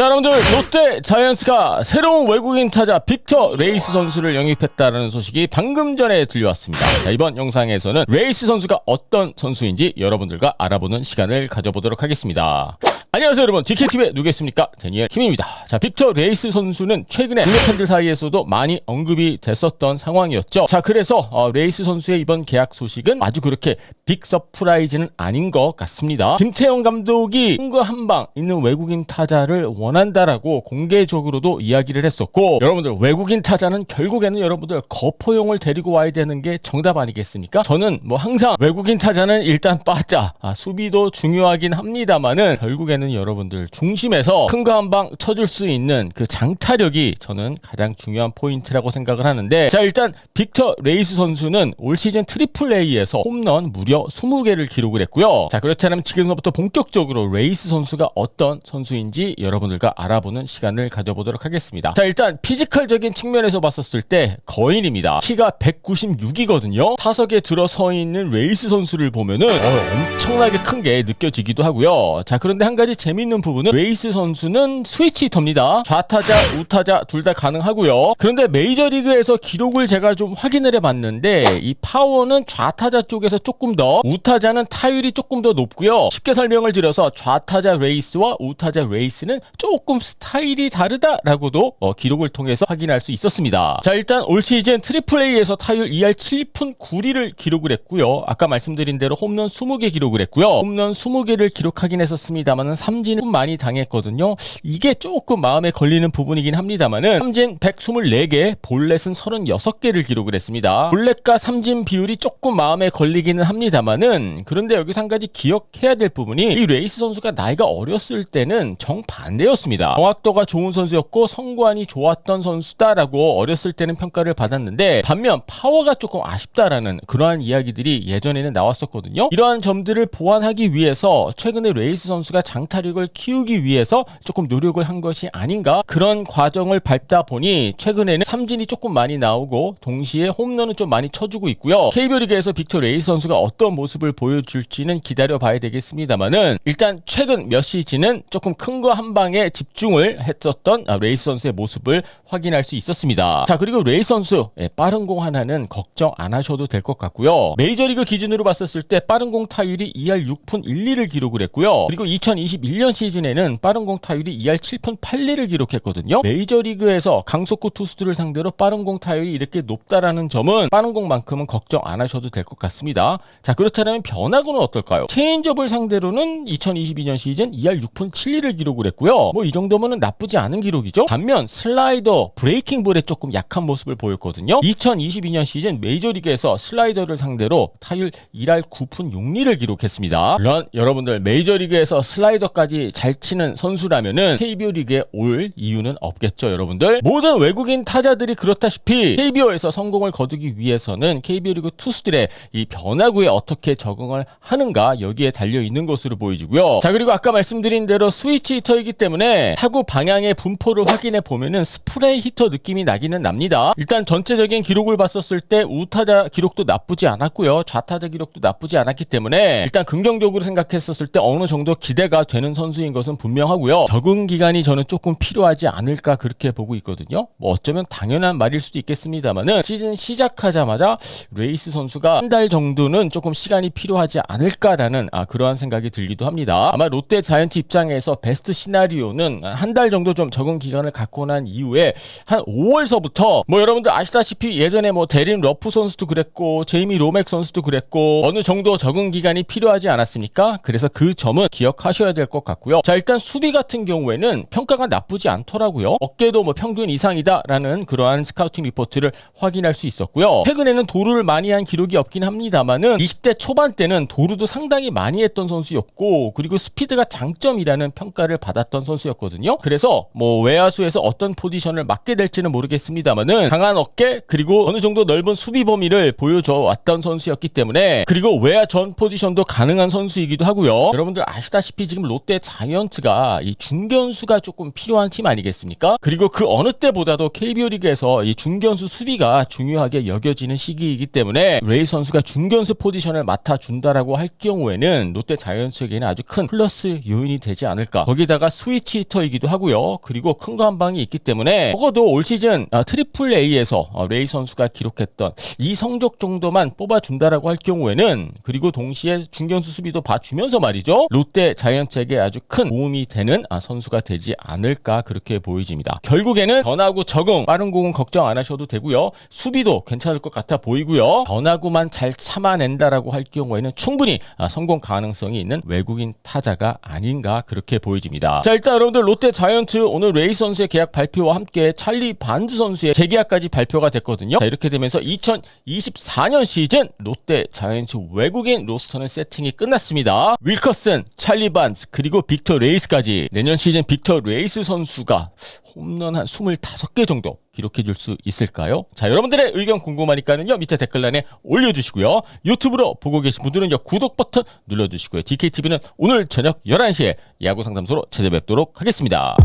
자, 여러분들 롯데 자이언츠가 새로운 외국인 타자 빅터 레이스 선수를 영입했다는 소식이 방금 전에 들려왔습니다. 자, 이번 영상에서는 레이스 선수가 어떤 선수인지 여러분들과 알아보는 시간을 가져보도록 하겠습니다. 안녕하세요 여러분. DKTV의 누구겠습니까? 데니엘 힘입니다. 자 빅터 레이스 선수는 최근에 국내 팬들 사이에서도 많이 언급이 됐었던 상황이었죠. 자 그래서 어, 레이스 선수의 이번 계약 소식은 아주 그렇게 빅 서프라이즈는 아닌 것 같습니다. 김태형 감독이 큰거 한방 있는 외국인 타자를 원한다라고 공개적으로도 이야기를 했었고 여러분들 외국인 타자는 결국에는 여러분들 거포용을 데리고 와야 되는 게 정답 아니겠습니까? 저는 뭐 항상 외국인 타자는 일단 빠자 아, 수비도 중요하긴 합니다만은 결국에는 여러분들 중심에서 큰 거 한 방 쳐줄 수 있는 그 장타력이 저는 가장 중요한 포인트라고 생각을 하는데 자 일단 빅터 레이스 선수는 올 시즌 트리플 A에서 홈런 무려 20개를 기록을 했고요. 자 그렇다면 지금부터 본격적으로 레이스 선수가 어떤 선수인지 여러분들과 알아보는 시간을 가져보도록 하겠습니다. 자 일단 피지컬적인 측면에서 봤었을 때 거인입니다. 키가 196이거든요. 타석에 들어서 있는 레이스 선수를 보면은 어, 엄청나게 큰 게 느껴지기도 하고요. 자 그런데 한 가지 재밌는 부분은 레이스 선수는 스위치 히터입니다. 좌타자, 우타자 둘 다 가능하고요. 그런데 메이저리그에서 기록을 제가 좀 확인을 해봤는데 이 파워는 좌타자 쪽에서 조금 더 우타자는 타율이 조금 더 높고요. 쉽게 설명을 드려서 좌타자 레이스와 우타자 레이스는 조금 스타일이 다르다라고도 어, 기록을 통해서 확인할 수 있었습니다. 자 일단 올 시즌 트리플 A에서 타율 2할 7푼 9리를 기록을 했고요. 아까 말씀드린 대로 홈런 20개 기록을 했고요. 홈런 20개를 기록하긴 했었습니다만은 삼진은 많이 당했거든요. 이게 조금 마음에 걸리는 부분이긴 합니다만은 삼진 124개, 볼넷은 36개를 기록을 했습니다. 볼넷과 삼진 비율이 조금 마음에 걸리기는 합니다만은 그런데 여기서 한 가지 기억해야 될 부분이 이 레이스 선수가 나이가 어렸을 때는 정반대였습니다. 정확도가 좋은 선수였고 성관이 좋았던 선수다라고 어렸을 때는 평가를 받았는데 반면 파워가 조금 아쉽다라는 그러한 이야기들이 예전에는 나왔었거든요. 이러한 점들을 보완하기 위해서 최근에 레이스 선수가 장타력을 키우기 위해서 조금 노력을 한 것이 아닌가 그런 과정을 밟다 보니 최근에는 삼진이 조금 많이 나오고 동시에 홈런은 좀 많이 쳐주고 있고요. KBO 리그에서 빅터 레이스 선수가 어떤 모습을 보여줄지는 기다려 봐야 되겠습니다만은 일단 최근 몇 시즌은 조금 큰 거 한 방에 집중을 했었던 아, 레이스 선수의 모습을 확인할 수 있었습니다. 자 그리고 레이스 선수 예, 빠른 공 하나는 걱정 안 하셔도 될 것 같고요. 메이저리그 기준으로 봤었을 때 빠른 공 타율이 2할 6푼 1, 2를 기록을 했고요. 그리고 2021년 시즌에는 빠른 공 타율이 2할 7푼 8리를 기록했거든요. 메이저리그에서 강속구 투수들을 상대로 빠른 공 타율이 이렇게 높다라는 점은 빠른 공만큼은 걱정 안 하셔도 될 것 같습니다. 자 그렇다면 변화구는 어떨까요? 체인지업을 상대로는 2022년 시즌 2할 6푼 7리를 기록을 했고요. 뭐 이 정도면은 나쁘지 않은 기록이죠. 반면 슬라이더 브레이킹 볼에 조금 약한 모습을 보였거든요. 2022년 시즌 메이저리그에서 슬라이더를 상대로 타율 1할 9푼 6리를 기록했습니다. 물론 여러분들 메이저리그에서 슬라이더 까지 잘 치는 선수라면은 KBO 리그에 올 이유는 없겠죠, 여러분들. 모든 외국인 타자들이 그렇다시피 KBO에서 성공을 거두기 위해서는 KBO 리그 투수들의 이 변화구에 어떻게 적응을 하는가 여기에 달려 있는 것으로 보이고요. 자, 그리고 아까 말씀드린 대로 스위치 히터이기 때문에 타구 방향의 분포를 확인해 보면은 스프레이 히터 느낌이 나기는 납니다. 일단 전체적인 기록을 봤었을 때 우타자 기록도 나쁘지 않았고요. 좌타자 기록도 나쁘지 않았기 때문에 일단 긍정적으로 생각했었을 때 어느 정도 기대가 되는 선수인 것은 분명하고요. 적응 기간이 저는 조금 필요하지 않을까 그렇게 보고 있거든요. 뭐 어쩌면 당연한 말일 수도 있겠습니다만은 시즌 시작하자마자 레이스 선수가 한 달 정도는 조금 시간이 필요하지 않을까라는 아, 그러한 생각이 들기도 합니다. 아마 롯데 자이언츠 입장에서 베스트 시나리오는 한 달 정도 좀 적응 기간을 갖고 난 이후에 한 5월서부터 뭐 여러분들 아시다시피 예전에 뭐 데린 러프 선수도 그랬고 제이미 로맥 선수도 그랬고 어느 정도 적응 기간이 필요하지 않았습니까? 그래서 그 점은 기억하셔야 될것 같고요. 자 일단 수비 같은 경우에는 평가가 나쁘지 않더라고요. 어깨도 뭐 평균 이상이다라는 그러한 스카우팅 리포트를 확인할 수 있었고요. 최근에는 도루를 많이 한 기록이 없긴 합니다만은 20대 초반 때는 도루도 상당히 많이 했던 선수였고 그리고 스피드가 장점이라는 평가를 받았던 선수였거든요. 그래서 뭐 외야수에서 어떤 포지션을 맡게 될지는 모르겠습니다만은 강한 어깨 그리고 어느 정도 넓은 수비 범위를 보여줘 왔던 선수였기 때문에 그리고 외야 전 포지션도 가능한 선수이기도 하고요. 여러분들 아시다시피 지금 롯데 자이언츠가 이 중견수가 조금 필요한 팀 아니겠습니까? 그리고 그 어느 때보다도 KBO 리그에서 이 중견수 수비가 중요하게 여겨지는 시기이기 때문에 레이 선수가 중견수 포지션을 맡아준다라고 할 경우에는 롯데 자이언츠에게는 아주 큰 플러스 요인이 되지 않을까. 거기다가 스위치 히터이기도 하고요. 그리고 큰 거 한 방이 있기 때문에 적어도 올 시즌 아, 트리플 A에서 어, 레이 선수가 기록했던 이 성적 정도만 뽑아준다라고 할 경우에는 그리고 동시에 중견수 수비도 봐주면서 말이죠. 롯데 자이언츠 에게 아주 큰 도움이 되는 아, 선수가 되지 않을까 그렇게 보여집니다. 결국에는 변화구 적응 빠른 공은 걱정 안 하셔도 되고요. 수비도 괜찮을 것 같아 보이고요. 변화구만 잘 참아낸다라고 할 경우에는 충분히 아, 성공 가능성이 있는 외국인 타자가 아닌가 그렇게 보여집니다. 자 일단 여러분들 롯데 자이언츠 오늘 레이 선수의 계약 발표와 함께 찰리 반즈 선수의 재계약까지 발표가 됐거든요. 자, 이렇게 되면서 2024년 시즌 롯데 자이언츠 외국인 로스터는 세팅이 끝났습니다. 윌커슨, 찰리 반즈 그리고 빅터 레이스까지 내년 시즌 빅터 레이스 선수가 홈런 한 25개 정도 기록해 줄 수 있을까요? 자, 여러분들의 의견 궁금하니까는요. 밑에 댓글란에 올려 주시고요. 유튜브로 보고 계신 분들은요. 구독 버튼 눌러 주시고요. DKTV는 오늘 저녁 11시에 야구 상담소로 찾아뵙도록 하겠습니다.